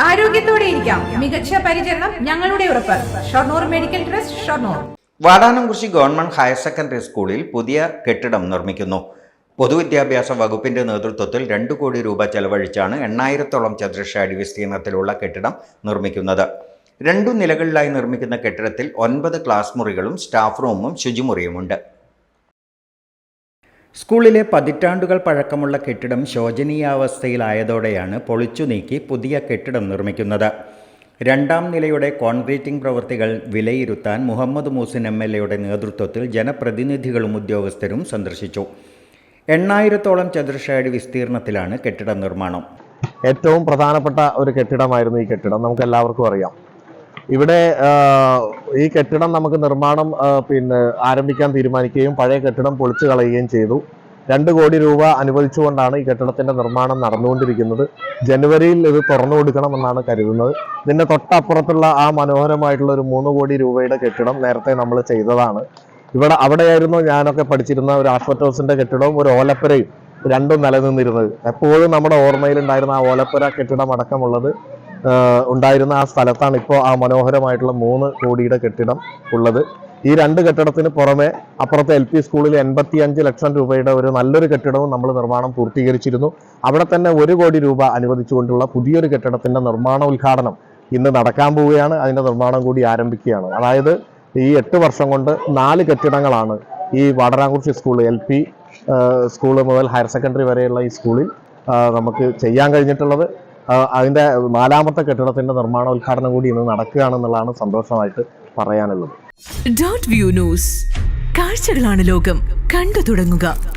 ആരോഗ്യത്തോടെ ഇരിക്കാം. മികച്ച പരിചരണം ഞങ്ങളുടെ ഉറപ്പ്. Shoranur medical trust Shoranur. Vadanamkurissi government higher secondary സ്കൂളിൽ പുതിയ കെട്ടിടം നിർമ്മിക്കുന്നു. പൊതുവിദ്യാഭ്യാസ വകുപ്പിന്റെ നേതൃത്വത്തിൽ രണ്ടു കോടി രൂപ ചെലവഴിച്ചാണ് എണ്ണായിരത്തോളം ചതുരശ്ര അടി വിസ്തീർണത്തിലുള്ള കെട്ടിടം നിർമ്മിക്കുന്നത്. രണ്ടു നിലകളിലായി നിർമ്മിക്കുന്ന കെട്ടിടത്തിൽ ഒൻപത് ക്ലാസ് മുറികളും സ്റ്റാഫ് റൂമും ശുചിമുറിയുമുണ്ട്. സ്കൂളിലെ പതിറ്റാണ്ടുകൾ പഴക്കമുള്ള കെട്ടിടം ശോചനീയാവസ്ഥയിലായതോടെയാണ് പൊളിച്ചു നീക്കി പുതിയ കെട്ടിടം നിർമ്മിക്കുന്നത്. രണ്ടാം നിലയുടെ കോൺക്രീറ്റിംഗ് പ്രവൃത്തികൾ വിലയിരുത്താൻ മുഹമ്മദ് മൂസിൻ എം എൽ എയുടെ നേതൃത്വത്തിൽ ജനപ്രതിനിധികളും ഉദ്യോഗസ്ഥരും സന്ദർശിച്ചു. എണ്ണായിരത്തോളം അടി വിസ്തീർണത്തിലാണ് കെട്ടിട നിർമ്മാണം. ഏറ്റവും പ്രധാനപ്പെട്ട ഒരു കെട്ടിടമായിരുന്നു ഈ കെട്ടിടം. നമുക്ക് എല്ലാവർക്കും അറിയാം. ഇവിടെ ഈ കെട്ടിടം നമുക്ക് നിർമ്മാണം പിന്നെ ആരംഭിക്കാൻ തീരുമാനിക്കുകയും പഴയ കെട്ടിടം പൊളിച്ചു കളയുകയും ചെയ്തു. രണ്ട് കോടി രൂപ അനുവദിച്ചുകൊണ്ടാണ് ഈ കെട്ടിടത്തിന്റെ നിർമ്മാണം നടന്നുകൊണ്ടിരിക്കുന്നത്. ജനുവരിയിൽ ഇത് തുറന്നു കൊടുക്കണമെന്നാണ് കരുതുന്നത്. ഇതിന്റെ തൊട്ടപ്പുറത്തുള്ള ആ മനോഹരമായിട്ടുള്ള ഒരു മൂന്ന് കോടി രൂപയുടെ കെട്ടിടം നേരത്തെ നമ്മൾ ചെയ്തതാണ്. ഇവിടെ അവിടെയായിരുന്നു ഞാനൊക്കെ പഠിച്ചിരുന്ന ഒരു ആഷ്വറ്റോസിന്റെ കെട്ടിടവും ഒരു ഓലപ്പുരയും രണ്ടും നിലനിന്നിരുന്നത്. എപ്പോഴും നമ്മുടെ ഓർമ്മയിലുണ്ടായിരുന്ന ആ ഓലപ്പുര കെട്ടിടം അടക്കമുള്ളത് ഉണ്ടായിരുന്ന ആ സ്ഥലത്താണ് ഇപ്പോൾ ആ മനോഹരമായിട്ടുള്ള മൂന്ന് കോടിയുടെ കെട്ടിടം ഉള്ളത്. ഈ രണ്ട് കെട്ടിടത്തിന് പുറമെ അപ്പുറത്തെ എൽ പി സ്കൂളിൽ എൺപത്തി അഞ്ച് ലക്ഷം രൂപയുടെ ഒരു നല്ലൊരു കെട്ടിടവും നമ്മൾ നിർമ്മാണം പൂർത്തീകരിച്ചിരുന്നു. അവിടെ തന്നെ ഒരു കോടി രൂപ അനുവദിച്ചുകൊണ്ടുള്ള പുതിയൊരു കെട്ടിടത്തിന്റെ നിർമ്മാണ ഉദ്ഘാടനം ഇന്ന് നടക്കാൻ പോവുകയാണ്. അതിന്റെ നിർമ്മാണം കൂടി ആരംഭിക്കുകയാണ്. അതായത് ഈ എട്ട് വർഷം കൊണ്ട് നാല് കെട്ടിടങ്ങളാണ് ഈ Vadanamkurissi school L P school മുതൽ ഹയർ സെക്കൻഡറി വരെയുള്ള ഈ സ്കൂളിൽ നമുക്ക് ചെയ്യാൻ കഴിഞ്ഞിട്ടുള്ളത്. ആ, അതിന്റെ നാലാമത്തെ കെട്ടിടത്തിന്റെ നിർമ്മാണോദ്ഘാടനം കൂടി ഇന്ന് നടക്കുകയാണെന്നുള്ളതാണ് സന്തോഷമായിട്ട് പറയാനുള്ളത്. ഡോട്ട് വ്യൂ ന്യൂസ് കാഴ്ചകളാണ് ലോകം. കണ്ടു തുടങ്ങുക.